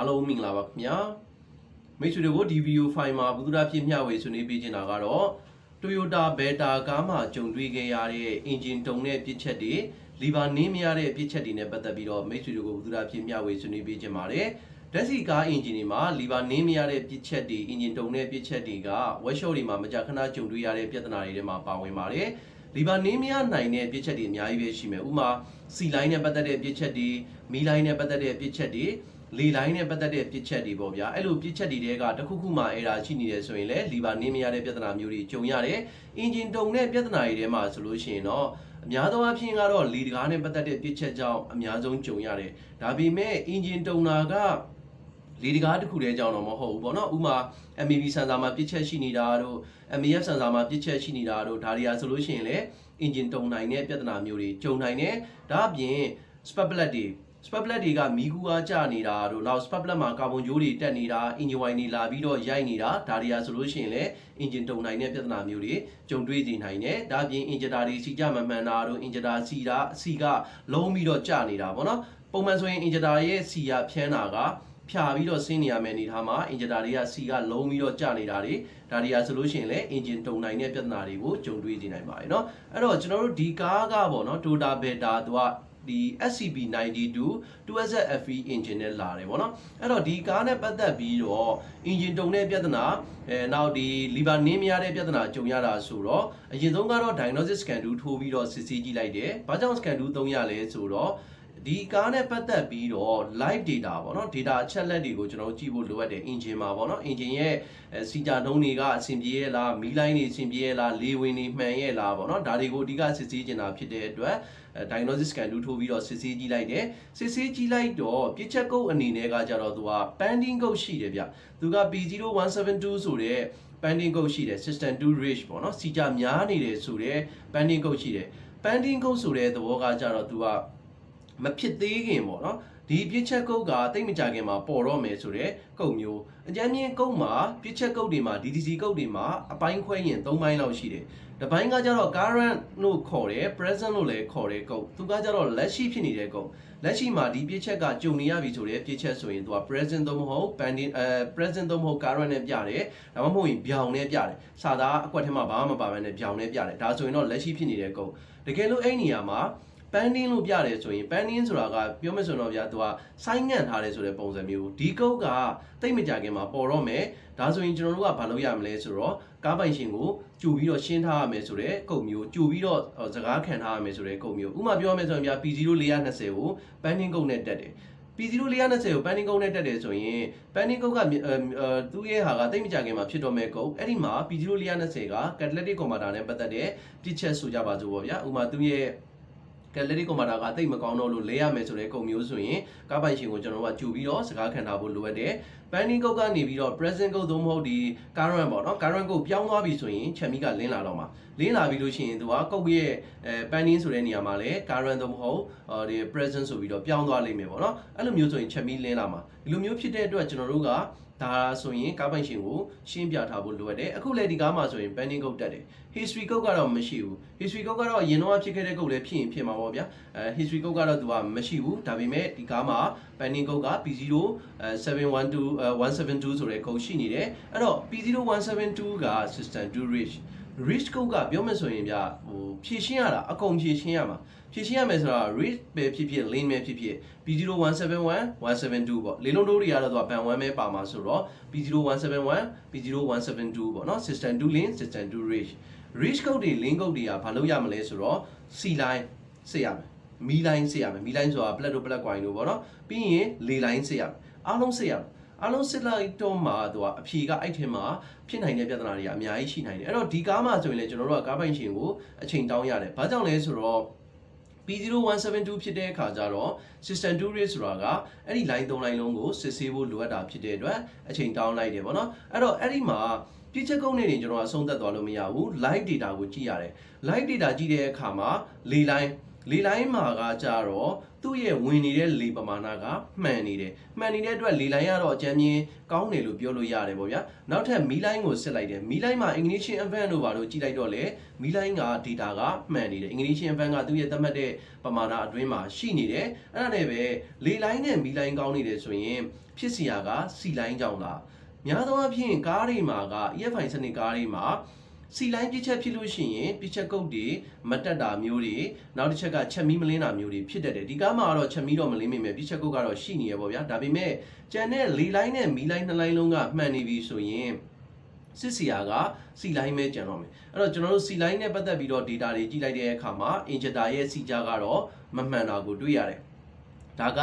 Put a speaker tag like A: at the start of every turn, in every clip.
A: အားလုံးမင်္ဂလာပါခင်ဗျာမိတ်ဆွေတို့ဒီဗီဒီယိုဖိုင်မှာဘုသူဒ္ဓဖြစ်မျှဝေဆွေးနွေးပေးချင်တာကတော့ Toyota Beta ကားမှာကြုံတွေ့ခဲ့ရတဲ့အင်ဂျင်တုံတဲ့ပြစ်ချက်တွေလီဗာနင်းမရတဲ့ပြစ်ချက်တွေနဲ့ပတ်သက်ပြီးတော့မိတ်ဆွေတို့ကိုဘုသူဒ္ဓဖြစ်မျှဝေဆွေးနွေးပေးချင်ပါတယ်ဓာတ်ဆီကားအင်ဂျင်တွေမှာလီဗာနင်းမရတဲ့ပြစ်ချက်တွေအင်ဂျင်တုံတဲ့ပြစ်ချက်တွေက workshop တွေမှာမကြာခဏကြုံတွေ့ရတဲ့ပြဿနာတွေထဲမှာပါဝင်ပါတယ်လီဗာနင်းမရနိုင်တဲ့ပြစ်ချက်တွေအများကြီးပဲရှိမယ်ဥပမာစီလိုင်းနဲ့ပတ်သက်တဲ့ပြစ်ချက်တွေမီလိုင်းနဲ့ပတ်သက်တဲ့ပြစ်ချက်တွေ လေလိုင်းနဲ့ပတ်သက်တဲ့ပြစ်ချက်တွေပေါ့ဗျာအဲ့လိုပြစ်ချက်တွေတဲကတစ်ခုခုမှအဲ့ဒါရှိနေတယ်ဆိုရင်လည်းလီဗာနင်းမရတဲ့ပြဿနာမျိုးတွေကြုံရတယ်အင်ဂျင်တုံတဲ့ပြဿနာတွေထဲမှာဆိုလို့ရှိရင်တော့အများသောအားဖြင့်ကတော့လေတကားနဲ့ပတ်သက်တဲ့ပြစ်ချက်ကြောင့်အများဆုံးကြုံရတယ်ဒါပေမဲ့အင်ဂျင်တုံတာကလေတကားတစ်ခုတည်းကြောင်းတော့မဟုတ်ဘူးပေါ့နော်ဥမာ MAB စန်ဆာမှာပြစ်ချက်ရှိနေတာတို့ MAF စန်ဆာမှာပြစ်ချက်ရှိနေတာတို့ဒါတွေဟာဆိုလို့ရှိရင်လည်း engine တုံနိုင်တဲ့ပြဿနာမျိုးတွေကြုံနိုင်တယ်ဒါအပြင် spark plug တွေ spark plug တွေကမီးကူအားကျနေတာတို့နောက် spark plug မှာကာဗွန်ဂျိုးတွေတက်နေတာ engine wine တွေလာပြီးတော့ရိုက်နေတာဒါတွေဟာဆိုလို့ရှိရင်လည်း engine တုံနိုင်တဲ့ပြဿနာမျိုးတွေကြုံတွေ့နေနိုင်တယ်ဒါအပြင် injector တွေစီကြမမှန်တာတို့ injector စီတာစီကလုံးပြီးတော့ကျနေတာပေါ့နော်ပုံမှန်ဆိုရင် injector ရဲ့စီကဖြန်းတာက ဖြာပြီးတော့ဆင်းနေရမယ်အနေထားမှာအင်ဂျင်တာတွေကစီကလုံးပြီးတော့ကျနေတာတွေဒါတွေကဆိုလို့ရှိရင်လည်းအင်ဂျင်တုံနိုင်တဲ့ပြဿနာတွေကိုကြုံတွေ့နေနိုင်ပါတယ်เนาะအဲ့တော့ကျွန်တော်တို့ဒီကားကပေါ့เนาะ Toyota Beta သူက ဒီ SCP 92 2SFE engine နဲ့လာတယ်ပေါ့နော်အဲ့တော့ဒီကားနဲ့ပတ်သက်ပြီးတော့ engine တုံတဲ့ပြဿနာအဲနောက်ဒီ liver နင်းမရတဲ့ပြဿနာကြုံရတာဆိုတော့အရင်ဆုံးကတော့ diagnosis scan 2ထိုးပြီးတော့စစ်ဆေးကြည့်လိုက်တယ်။ဘာကြောင့် scan 2သုံးရလဲဆိုတော့ ဒီကားနဲ့ပတ်သက်ပြီးတော့ live data ပေါ့နော် data အချက်လက်တွေကိုကျွန်တော်တို့ကြည့်ဖို့လိုအပ်တယ် engine မှာပေါ့နော် engine ရဲ့စီဂျာနှုံးတွေကအဆင်ပြေရဲ့လားမီးလိုင်းတွေအဆင်ပြေရဲ့လားလေဝင်တွေမှန်ရဲ့လားပေါ့နော်ဒါတွေကိုအဓိကစစ်ဆေးကျင်တာဖြစ်တဲ့အတွက်အဲ diagnosis scan 2ထိုးပြီးတော့စစ်ဆေးကြည့်လိုက်တယ်စစ်ဆေးကြည့်လိုက်တော့ပြစ်ချက်ကုတ်အနေနဲ့ကကြတော့သူက pending ကုတ်ရှိတယ်ဗျသူက P0172 ဆိုတဲ့ pending code ရှိတယ် system to reach ပေါ့နော်စီကြများနေတယ်ဆိုတော့ pending code ရှိတယ် pending code ဆိုတဲ့သဘောကကြတော့ तू က မဖြစ်သေးခင်ပေါ့နော်ဒီပြစ်ချက်ကုတ်ကတိတ်မကြခင်မှာပေါ်တော့မယ်ဆိုတော့ကုတ်မျိုးအကြမ်းမြင့်ကုတ်မှာပြစ်ချက်ကုတ်တွေမှာ DTC ကုတ်တွေမှာအပိုင်းခွဲရင်၃ပိုင်းလောက်ရှိတယ်တပိုင်းကကြတော့ current လို့ခေါ်တယ် present လို့လည်းခေါ်တယ်ကုတ်သူကကြတော့လက်ရှိဖြစ်နေတဲ့ကုတ်လက်ရှိမှာဒီပြစ်ချက်ကကြုံနေရပြီဆိုတဲ့ပြစ်ချက်ဆိုရင်သူက present သို့မဟုတ် pending အဲ present သို့မဟုတ် current နဲ့ပြတယ်ဒါမှမဟုတ်ရင်ဗျောင်နဲ့ပြတယ်စာသားအကွက်ထဲမှာဘာမှမပါဘဲနဲ့ဗျောင်နဲ့ပြတယ်ဒါဆိုရင်တော့လက်ရှိဖြစ်နေတဲ့ကုတ်တကယ်လို့အဲ့ဒီနေရာမှာ pending လို့ပြတယ်ဆိုရင် pending ဆိုတာကပြောမယ်ဆိုတော့ဗျာသူကဆိုင်းငံ့ထားတယ်ဆိုတဲ့ပုံစံမျိုးဒီကုတ်ကတိတ်မကြခင်မှာပေါ်တော့မယ်ဒါဆိုရင်ကျွန်တော်တို့ကဘာလုပ်ရမလဲဆိုတော့ကားပိုင်ရှင်ကိုကြူပြီးတော့ရှင်းထားရမယ်ဆိုတဲ့ကုတ်မျိုးကြူပြီးတော့စကားခံထားရမယ်ဆိုတဲ့ကုတ်မျိုးဥပမာပြောမယ်ဆိုရင်ဗျာ P0420 ကို pending ကုတ်နဲ့တက်တယ် P0 420 ကို pending ကုတ်နဲ့တက်တယ်ဆိုရင် pending ကုတ်ကအဲသူ့ရဲ့ဟာကတိတ်မကြခင်မှာဖြစ်တော့မဲ့ကုတ်အဲ့ဒီမှာ P0 420 က catalytic converter နဲ့ပတ်သက်တဲ့ပြစ်ချက်ဆိုကြပါစို့ပေါ့ဗျာဥပမာသူ့ရဲ့ gallery commander ကတိတ်မကောင်းတော့လို့လဲရမယ်ဆိုတဲ့ကုန်မျိုးဆိုရင်ကားပိုင်ရှင်ကိုကျွန်တော်တို့ကကြူပြီးတော့စကားခံထားဖို့လိုအပ်တယ် pending code ကနေပြီးတော့ present code သို့မဟုတ်ဒီ current ပေါ့နော် current code ပြောင်းသွားပြီဆိုရင်ချက်မီကလင်းလာတော့မှာလင်းလာပြီလို့ရှိရင်သူကကုတ်ရဲ့အဲ pending ဆိုတဲ့နေရာမှာလဲ current သို့မဟုတ်ဒီ present ဆိုပြီးတော့ပြောင်းသွားလိမ့်မယ်ပေါ့နော်အဲ့လိုမျိုးဆိုရင်ချက်မီလင်းလာမှာဒီလိုမျိုးဖြစ်တဲ့အတွက်ကျွန်တော်တို့က ဒါဆိုရင်ကားပိုင်ရှင်ကိုရှင်းပြထားဖို့လိုအပ်တယ်အခုလေဒီကားမှာဆိုရင် pending code တက်တယ် history code ကတော့မရှိဘူး history code ကတော့အရင်တော့ဖြစ်ခဲ့တဲ့ code လည်းဖြစ်ရင်ဖြစ်မှာပေါ့ဗျာအဲ history code ကတော့သူကမရှိဘူးဒါပေမဲ့ဒီကားမှာ pending code က P0 712 172ဆိုတဲ့ code ရှိနေတယ်အဲ့တော့ P0 172က system to reach reach code ကပြောမယ်ဆိုရင်ဗျဟိုဖြည့်ရှင်းရတာအကုန်ဖြည့်ရှင်းရမှာဖြည့်ရှင်းရမယ်ဆိုတာ reach ပဲဖြစ်ဖြစ် lane ပဲဖြစ်ဖြစ် P0 171 172ပေါ့လေလုံးတို့တွေကတော့သူက ban 1ပဲပါမှာဆိုတော့ P0 171 P0 172 ပေါ့နော် system to lane system to reach reach code တွေ link code တွေကဘာလို့ရမလဲဆိုတော့ C line စစ်ရမယ်မီလိုင်းစစ်ရမယ်မီလိုင်းဆိုတာ black တို့ black coin တို့ပေါ့နော်ပြီးရင်လေလိုင်းစစ်ရမယ်အားလုံးစစ်ရမယ် အားလုံးစစ်လိုက်တော့မှသူကအဖြေကအဲ့ထင်မှာဖြစ်နိုင်တဲ့ပြဿနာတွေကအများကြီးရှိနိုင်တယ်အဲ့တော့ဒီကားမှာဆိုရင်လည်းကျွန်တော်တို့ကကားပိုင်ရှင်ကိုအချိန်တောင်းရတယ်ဘာကြောင့်လဲဆိုတော့ P0172 ဖြစ်တဲ့အခါကျတော့ system 2 rate ဆိုတာကအဲ့ဒီ line 3 line လုံးကိုစစ်ဆေးဖို့လိုအပ်တာဖြစ်တဲ့အတွက်အချိန်တောင်းလိုက်တယ်ပေါ့နော်အဲ့တော့အဲ့ဒီမှာပြည့်ချက်ကုန်းနေနေကျွန်တော်ကအဆုံးသက်သွားလို့မရဘူး live data ကိုကြည့်ရတယ် live data ကြည့်တဲ့အခါမှာလေ line လေလိုင်းမှာကကြတော့သူ့ရဲ့ဝင်နေတဲ့လေပမာဏကမှန်နေတယ်မှန်နေတဲ့အတွက်လေလိုင်းကတော့အကြမ်းမြင်ကောင်းတယ်လို့ပြောလို့ရတယ်ပေါ့ဗျာနောက်ထပ်မီလိုင်းကိုစစ်လိုက်တယ်မီလိုင်းမှာ ignition event တို့ဘာလို့ကြည့်လိုက်တော့လေမီလိုင်းက data ကမှန်နေတယ် ignition event ကသူ့ရဲ့သတ်မှတ်တဲ့ပမာဏအတွင်းမှာရှိနေတယ်အဲ့ဒါနဲ့ပဲလေလိုင်းနဲ့မီလိုင်းကောင်းနေတယ်ဆိုရင်ဖြစ်စီရာကစီလိုင်းကြောင့်လားများသောအားဖြင့်ကားတွေမှာက EFI စနစ်ကားတွေမှာ စီလိုင်းပြစ်ချက်ဖြစ်လို့ရှိရင်ပြစ်ချက်ကုတ်တွေမတက်တာမျိုးတွေနောက်တစ်ချက်ကချက်မီးမလင်းတာမျိုးတွေဖြစ်တတ်တယ်ဒီကားမှာကတော့ချက်မီးတော့မလင်းမိမယ်ပြစ်ချက်ကုတ်ကတော့ရှိနေရပေါ့ဗျာဒါပေမဲ့ကျန်တဲ့လေလိုင်းနဲ့မီလိုင်းနှစ်လိုင်းလုံးကမှန်နေပြီဆိုရင်စစ်စီယာကစီလိုင်းပဲကျန်တော့မယ်အဲ့တော့ကျွန်တော်တို့စီလိုင်းနဲ့ပတ်သက်ပြီးတော့ data တွေကြည့်လိုက်တဲ့အခါမှာ injector ရဲ့စီကြားကတော့မမှန်တာကိုတွေ့ရတယ်ဒါက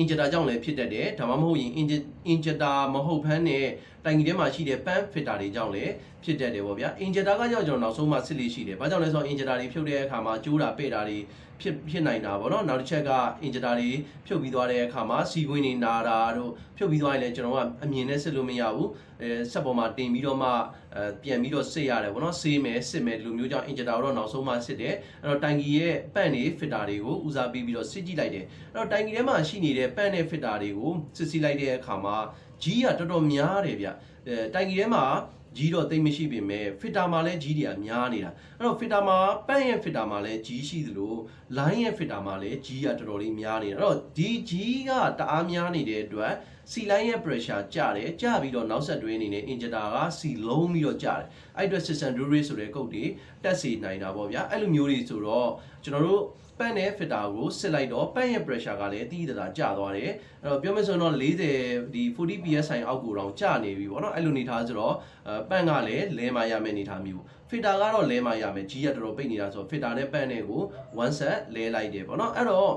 A: injector ကြောင့်လည်းဖြစ်တတ်တယ်ဒါမှမဟုတ်ရင် inje- injector မဟုတ်ဘန်းနဲ့တိုင်ကြီးထဲမှာရှိတဲ့ pan filter တွေကြောင့်လည်းဖြစ်တတ်တယ်ပေါ့ဗျာ injector ကကြောင့်ကျွန်တော်နောက်ဆုံးမှစစ်လေးရှိတယ်ဘာကြောင့်လဲဆိုတော့ injector တွေဖြုတ်တဲ့အခါမှာကျိုးတာပဲ့တာတွေဖြစ်ဖြစ်နိုင်တာပေါ့နော်နောက်တစ်ချက်က injector တွေဖြုတ်ပြီးသွားတဲ့အခါမှာစီကွင်းတွေနာတာတို့ဖြုတ်ပြီးသွားရင်လည်းကျွန်တော်ကအမြင်နဲ့စစ်လို့မရဘူးအဲဆက်ပေါ်မှာတင်ပြီးတော့မှအဲပြန်ပြီးတော့စစ်ရတယ်ပေါ့နော်ဆေးမယ်စစ်မယ်ဒီလိုမျိုးကြောင့် injector တော့နောက်ဆုံးမှစစ်တယ်အဲ့တော့တိုင်ကြီးရဲ့ပန့်တွေ filter တွေကိုဦးစားပေးပြီးတော့စစ်ကြည့်လိုက်တယ်အဲ့တော့တိုင်ကြီးထဲမှာရှိနေတဲ့ပန့်နဲ့ filter တွေကိုစစ်စီလိုက်တဲ့အခါမှာ ကြီးကတော်တော်များတယ်ဗျအဲတိုင်ကြီးထဲမှာကြီးတော့တိတ်မရှိပေမဲ့ filter မှာလည်းကြီးတွေကများနေတာအဲ့တော့ filter မှာပန့်ရဲ့ filter မှာလည်းကြီးရှိသလို line ရဲ့ filter မှာလည်းကြီးကတော်တော်လေးများနေတာအဲ့တော့ဒီကြီးကတအားများနေတဲ့အတွက် စီလိုင်းရဲ့ pressure ကျတယ်ကျပြီးတော့နောက်ဆက်တွဲအနေနဲ့ injector ကစီလုံးပြီးတော့ကျတယ်အဲ့အတွက် system dual rate ဆိုတဲ့ကုတ်တွေတက်စေနိုင်တာပေါ့ဗျာအဲ့လိုမျိုးတွေဆိုတော့ကျွန်တော်တို့ပန့်တဲ့ filter ကိုစစ်လိုက်တော့ပန့်ရဲ့ pressure ကလည်းတီးတတာကျသွားတယ်အဲ့တော့ပြောမယ်ဆိုရင်တော့40ဒီ40 psi အောက်ကိုတောင်ကျနေပြီပေါ့နော်အဲ့လိုနေထားဆိုတော့အဲပန့်ကလည်းလဲမရမယ့်နေထားမျိုး filter ကတော့လဲမရမယ်ကြီးရတော်တော်ပိတ်နေတာဆိုတော့ filter နဲ့ပန့်နဲ့ကို one set လဲလိုက်တယ်ပေါ့နော်အဲ့တော့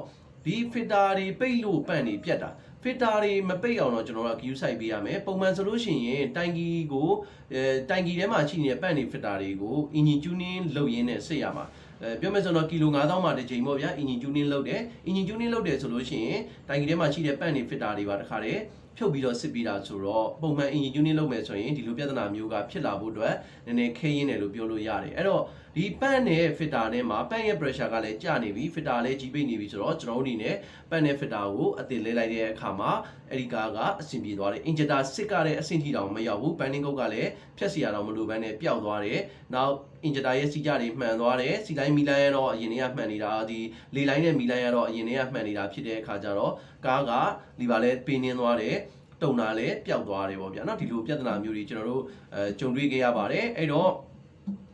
A: ဒီ filter တွေပိတ်လို့ပန့်နေပြတ်တာ filter တွေမပိတ်အောင်တော့ကျွန်တော်တို့က queue site ပေးရမယ်ပုံမှန်ဆိုလို့ရှိရင်တိုင်ကီကိုအဲတိုင်ကီထဲမှာရှိနေတဲ့ပန့်နေ filter တွေကို engine tuning လုပ်ရင်းနဲ့စစ်ရမှာအဲပြောမယ်ဆိုတော့ကီလို9000မှာတစ်ချိန်ပေါ့ဗျာ engine tuning လုပ်တယ် engine tuning လုပ်တယ်ဆိုလို့ရှိရင်တိုင်ကီထဲမှာရှိတဲ့ပန့်နေ filter တွေပါတခါတည်း ဖြုတ်ပြီးတော့စစ်ပြီးတာဆိုတော့ပုံမှန် engine tuning လုပ်မယ်ဆိုရင်ဒီလိုပြဿနာမျိုးကဖြစ်လာဖို့အတွက်နည်းနည်းခဲရင်းတယ်လို့ပြောလို့ရတယ်အဲ့တော့ဒီပန့်နဲ့ filter နဲ့မှာပန့်ရဲ့ pressure ကလည်းကျနေပြီ filter လည်းကြီးပိတ်နေပြီဆိုတော့ကျွန်တော်တို့အနေနဲ့ပန့်နဲ့ filter ကိုအတင်လဲလိုက်တဲ့အခါမှာအဲ့ဒီကားကအဆင်ပြေသွားတယ် injector စစ်ကတဲ့အဆင့်ထိတောင်မရောက်ဘူး banding ကုတ်ကလည်းဖြတ်စီရတော့မလိုဘဲနဲ့ပျောက်သွားတယ်နောက်injector ရဲ့စီကြတွေမှန်သွားတယ်စီတိုင်းမီလိုင်းရတော့အရင်ကမှန်နေတာဒီလေလိုင်းနဲ့မီလိုင်းရတော့အရင်ကမှန်နေတာဖြစ်တဲ့အခါကျတော့ကားကလီပါလဲပင်းနှင်းသွားတယ်တုံတာလည်းပျောက်သွားတယ်ပေါ့ဗျာเนาะဒီလိုပြဿနာမျိုးတွေကျွန်တော်တို့အဲကြုံတွေ့ခဲ့ရပါတယ်အဲ့တော့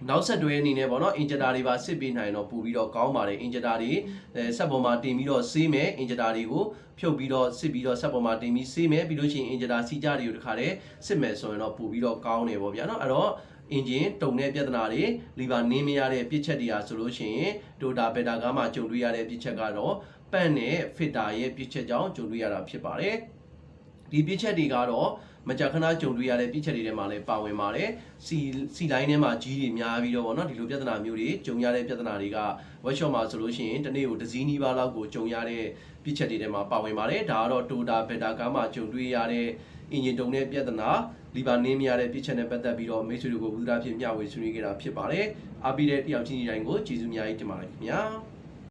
A: နောက်ဆက်တွဲအနေနဲ့ပေါ့နော် injector တွေပါစစ်ပေးနိုင်တော့ပို့ပြီးတော့ကောင်းပါတယ် injector တွေအဲဆက်ပေါ်မှာတင်ပြီးတော့ဆေးမယ် injector တွေကိုဖြုတ်ပြီးတော့စစ်ပြီးတော့ဆက်ပေါ်မှာတင်ပြီးဆေးမယ်ပြီးလို့ရှိရင် injector စီကြတွေကိုတခါတည်းစစ်မယ်ဆိုရင်တော့ပို့ပြီးတော့ကောင်းတယ်ပေါ့ဗျာနော်အဲ့တော့ engine တုံတဲ့ပြဿနာတွေ lever နင်းမရတဲ့ပြစ်ချက်တွေဟာဆိုလို့ရှိရင် Toyota Beta ကားမှာကြုံတွေ့ရတဲ့ပြစ်ချက်ကတော့ပန့်နဲ့ fitter ရဲ့ပြစ်ချက်ကြောင့်ကြုံတွေ့ရတာဖြစ်ပါတယ်ဒီပြစ်ချက်တွေကတော့ မကြာခဏကြုံတွေ့ရတဲ့ပြစ်ချက်တွေထဲမှာလည်းပါဝင်ပါတယ်စီစီလိုင်းထဲမှာကြီးတွေများပြီးတော့ဗောနော်ဒီလိုပြဿနာမျိုးတွေကြုံရတဲ့ပြဿနာတွေက workshop မှာဆိုလို့ရှိရင်တစ်နေ့ကိုတစ်စီးနီးပါးလောက်ကိုကြုံရတဲ့ပြစ်ချက်တွေထဲမှာပါဝင်ပါတယ်ဒါကတော့ Toyota Beta ကားမှာကြုံတွေ့ရတဲ့ engine တုံတဲ့ပြဿနာလီဘာနင်းမရတဲ့ပြစ်ချက်နဲ့ပတ်သက်ပြီးတော့မိတ်ဆွေတို့ကိုဘုရားဖြစ်မျှဝေဆွေးနွေးခဲ့တာဖြစ်ပါတယ်အားပေးတဲ့တယောက်ချင်းတိုင်းကိုကျေးဇူးအများကြီးတင်ပါတယ်ခင်ဗျာ